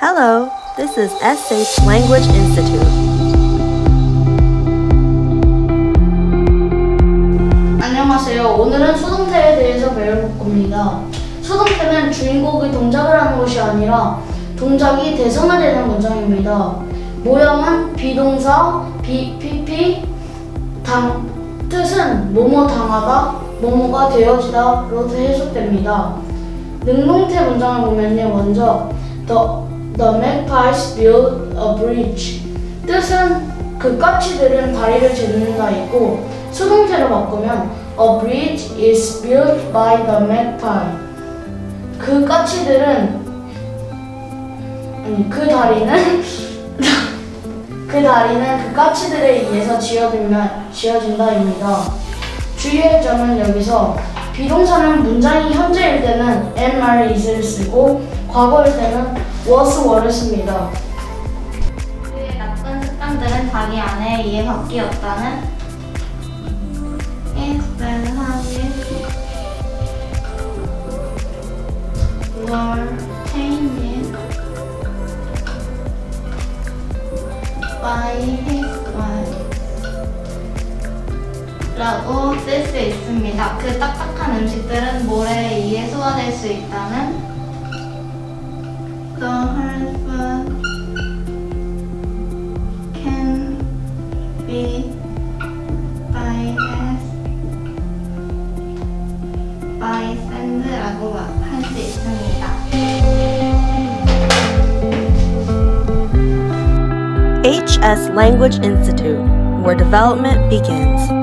Hello, this is SH Language Institute. 안녕하세요. 오늘은 수동태에 대해서 배워볼 겁니다. 수동태는 주인공이 동작을 하는 것이 아니라 동작이 대상화 되는 문장입니다. 모형은 비동사, 비, PP, 당, 뜻은 뭐뭐 당하다, 뭐뭐가 되어지다로 해석됩니다. 능동태 문장을 보면요. 먼저 The, the magpies built a bridge 뜻은 그 까치들은 다리를 짓는다 있고 수동태로 바꾸면 A bridge is built by the magpie 그 까치들은 아니 그 다리는 그 다리는 그 까치들에 의해서 지어지면 지어진다입니다. 주의할 점은 여기서 비동사는 문장이 현재일 때는 am, are, is를 쓰고 과거일 때는 was, were를 씁니다. 그의 나쁜 습관들은 자기 아내에 의해 바뀌었다는 instead habits were changed by his wife 라고 쓸 수 있습니다. 그 딱딱한 음식들은 모래에 의해 소화될 수 있다는 biased by sand라고 할 수 있습니다. HS Language Institute, where development begins.